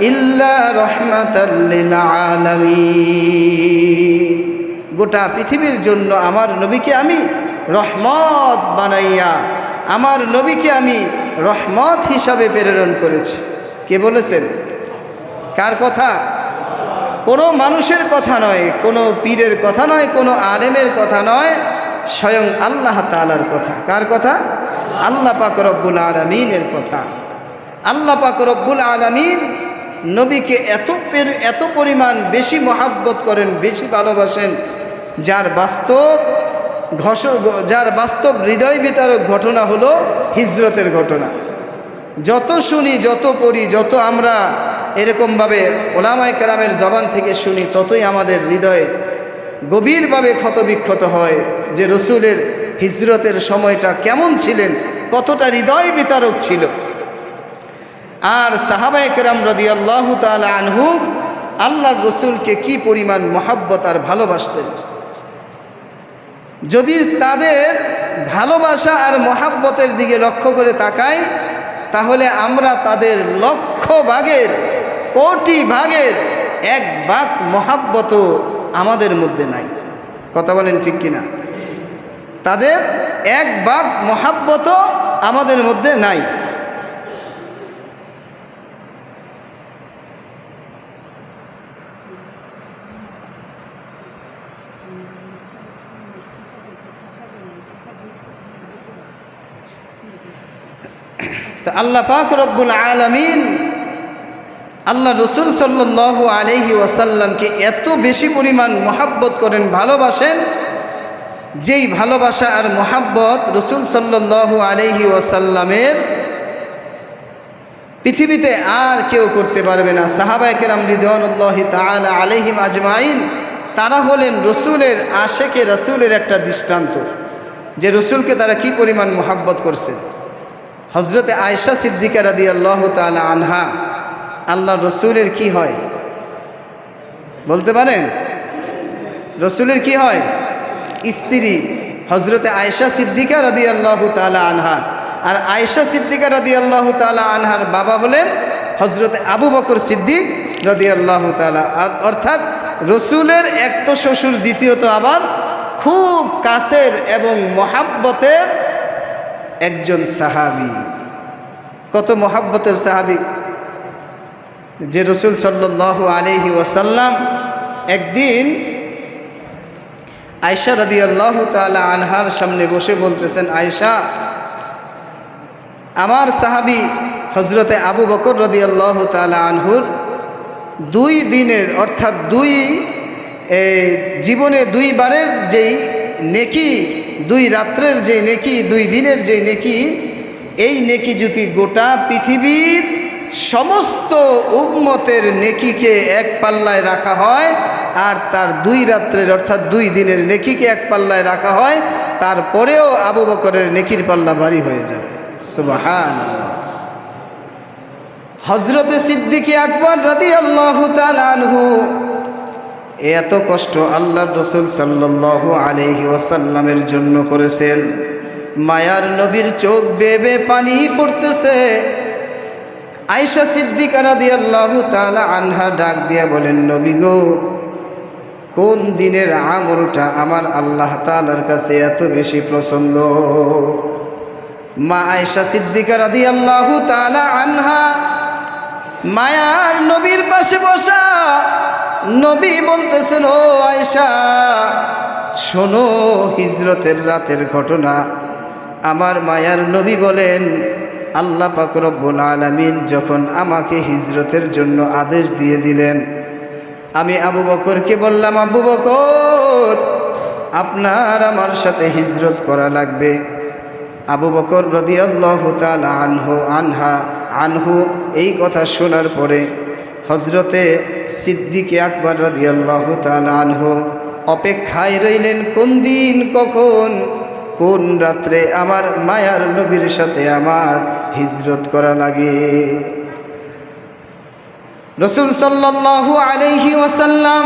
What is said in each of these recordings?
ইল্লা গোটা পৃথিবীর জন্য আমার নবীকে আমি রহমত বানাইয়া, আমার নবীকে আমি রহমত হিসাবে প্রেরণ করেছি। কে বলেছেন? কার কথা? কোনো মানুষের কথা নয়, কোনো পীরের কথা নয়, কোনো আলেমের কথা নয়, স্বয়ং আল্লাহ তালার কথা। কার কথা? আল্লাহ পাক রব্বুল আলমিনের কথা। আল্লাহ পাক রব্বুল আলমিন নবীকে এত এত পরিমাণ বেশি মহাব্বত করেন, বেশি ভালোবাসেন, যার বাস্তব ঘস যার বাস্তব হৃদয় বিতারক ঘটনা হলো হিজরতের ঘটনা। যত শুনি, যত পড়ি, যত আমরা এরকমভাবে ওলামায় কেরামের জবান থেকে শুনি, ততই আমাদের হৃদয়ে গভীরভাবে ক্ষতবিক্ষত হয় যে রসুলের হিজরতের সময়টা কেমন ছিলেন, কতটা হৃদয় বিতারক ছিল। আর সাহাবায় কেরাম রদি আল্লাহ তালা আনহু আল্লাহর রসুলকে কি পরিমাণ মহাব্বত আর ভালোবাসতেন? যদি তাদের ভালোবাসা আর মহাব্বতের দিকে লক্ষ্য করে তাকাই, তাহলে আমরা তাদের লক্ষ ভাগের, কোটি ভাগের এক ভাগ মহাব্বত আমাদের মধ্যে নাই। কথা বলেন ঠিক কিনা? তাদের এক ভাগ মহাব্বত আমাদের মধ্যে নাই। তা আল্লাহ পাক রব্বুল আলমিন আল্লাহ রসুল সাল্লাহ আলহি ওয়াসাল্লামকে এত বেশি পরিমাণ মহাব্বত করেন, ভালোবাসেন, যেই ভালোবাসা আর মহাব্বত রসুল সাল্লাহ আলহি ওয়াসাল্লামের পৃথিবীতে আর কেউ করতে পারবে না। সাহাবায় কেরাম রিদওয়ানুল্লাহি তালা আলহিম আজমাইন তারা হলেন রসুলের আশেকে রসুলের একটা দৃষ্টান্ত, যে রসুলকে তারা কি পরিমাণ মোহাব্বত করছে। হজরতে আয়সা সিদ্দিকা রাদি আল্লাহ তালা আনহা, আল্লাহ রসুলের কি হয়? বলতে পারেন? রসুলের কি হয়? স্ত্রী হজরতে আয়সা সিদ্দিকা রাদি আল্লাহ তালা আনহা। আর আয়সা সিদ্দিকা রাদি আল্লাহ তালা আনহার বাবা হলেন হজরতে আবু বকর সিদ্দিক রাদি আল্লাহ তালা আর অর্থাৎ রসুলের এক তো শ্বশুর, দ্বিতীয়ত আবার খুব কাছের এবং মহাব্বতের একজন সাহাবি। কত মহাব্বতের সাহাবি? যে রসুল সাল্লাহ আলহি ওয়াসাল্লাম একদিন আয়সা রদি আল্লাহ তালা আনহার সামনে বসে বলতেছেন আয়সা আমার সাহাবি হজরতে আবু বকর রদি আল্লাহ তালা আনহুর দুই দিনের, অর্থাৎ দুই জীবনে দুইবারের যেই নেকি, দুই রাত্রের যে নেকি, দুই দিনের যে নেকি, এই নেকি যদি গোটা পৃথিবীর সমস্ত উম্মতের নেকিকে এক পাল্লায় রাখা হয়, আর তার দুই রাত্রের, অর্থাৎ দুই দিনের নেকিকে এক পাল্লায় রাখা হয়, তারপরেও আবু বকরের নেকির পাল্লা ভারী হয়ে যাবে। সুবাহান হজরতে সিদ্দিকী আকবর রাদি আল্লাহ আনহু এত কষ্ট আল্লাহ রসুল সাল্লাহ আলহি ওসাল্লামের জন্য করেছেন। মায়ার নবীর চোখ বেবে পানি পড়তেছে। আয়সা সিদ্দিকারা দিয়ে আল্লাহ তালা আনহা ডাক দিয়া বলেন, নবী গো, কোন দিনের আমলটা আমার আল্লাহ তালার কাছে এত বেশি পছন্দ মা আয়সা সিদ্দিকারা দিয়ে আল্লাহ তালা আনহা মায়ার নবীর পাশে বসা নবী বলতেছেন ও আয়সা শোনো, হিজরতের রাতের ঘটনা। আমার মায়ার নবী বলেন, আল্লাহ পাকরব্বুল আলমিন যখন আমাকে হিজরতের জন্য আদেশ দিয়ে দিলেন, আমি আবু বকরকে বললাম, আবু বকর, আপনার আমার সাথে হিজরত করা লাগবে। আবু বকর রদিয়াল্লাহ আনহু, আনহা, আনহু এই কথা শোনার পরে হজরতে সিদ্দিকে আকবর রদিয়াল্লাহ তাল আনহু অপেক্ষায় রইলেন, কোন দিন, কখন, কোন রাত্রে আমার মায়ার নবীর সাথে আমার হিজরত করা লাগে? রসুল সাল্লাল্লাহু আলাইহি ওসাল্লাম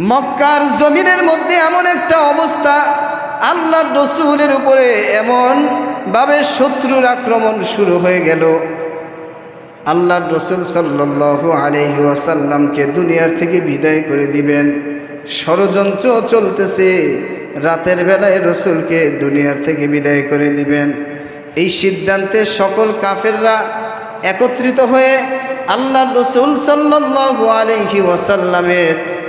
মক্কার জমিনের মধ্যে এমন একটা অবস্থা আল্লাহর রসুলের উপরে এমন ভাবে শত্রুর আক্রমণ শুরু হয়ে গেল। আল্লাহ রসুল সাল্লাহ আলহি ওয়াসাল্লামকে দুনিয়ার থেকে বিদায় করে দিবেন। ষড়যন্ত্র চলতেছে। রাতের বেলায় রসুলকে দুনিয়ার থেকে বিদায় করে দিবেন। এই সিদ্ধান্তে সকল কাফেররা একত্রিত হয়ে আল্লাহ রসুল সাল্লাহ আলহি ওয়াসাল্লামের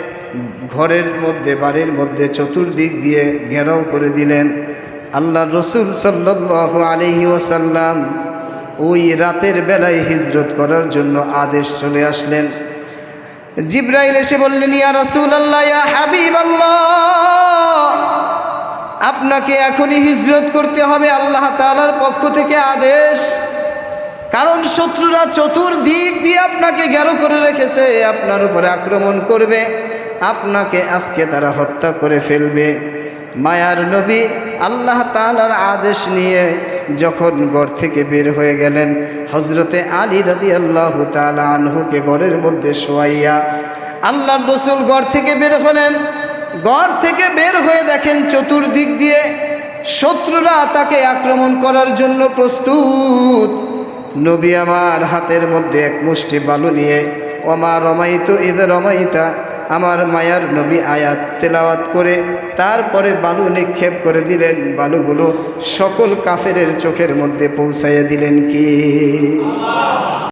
ঘরের মধ্যে, বাড়ির মধ্যে চতুর্দিক দিয়ে ঘেরাও করে দিলেন। আল্লাহ রসুল সাল্লাহ আলহি ওয়াসাল্লাম ওই রাতের বেলায় হিজরত করার জন্য আদেশ চলে আসলেন। জিব্রাইল এসে বললেন, ইয়া রাসূল আল্লাহ ইয়া হাবিব আপনাকে এখনই হিজরত করতে হবে আল্লাহ তাআলার পক্ষ থেকে আদেশ। কারণ শত্রুরা চতুর্দিক দিয়ে আপনাকে গেরো করে রেখেছে, আপনার উপরে আক্রমণ করবে। আপনাকে আজকে তারা হত্যা করে ফেলবে। মায়ার নবী আল্লাহ তালার আদেশ নিয়ে যখন ঘর থেকে বের হয়ে গেলেন হজরতে আলী রাদি আল্লাহ তালা আনহুকে ঘরের মধ্যে শোয়াইয়া আল্লাহ রসুল ঘর থেকে বের হলেন। ঘর থেকে বের হয়ে দেখেন চতুর্দিক দিয়ে শত্রুরা তাকে আক্রমণ করার জন্য প্রস্তুত। নবী আমার হাতের মধ্যে এক মুষ্টি বালু নিয়ে অমা রমাইত ঈদ রমাইতা? আমার মায়ার নবী আয়াত তেলাওয়াত করে, তারপরে বালু নিক্ষেপ করে দিলেন। বালুগুলো সকল কাফেরের চোখের মধ্যে পৌঁছাইয়া দিলেন কি?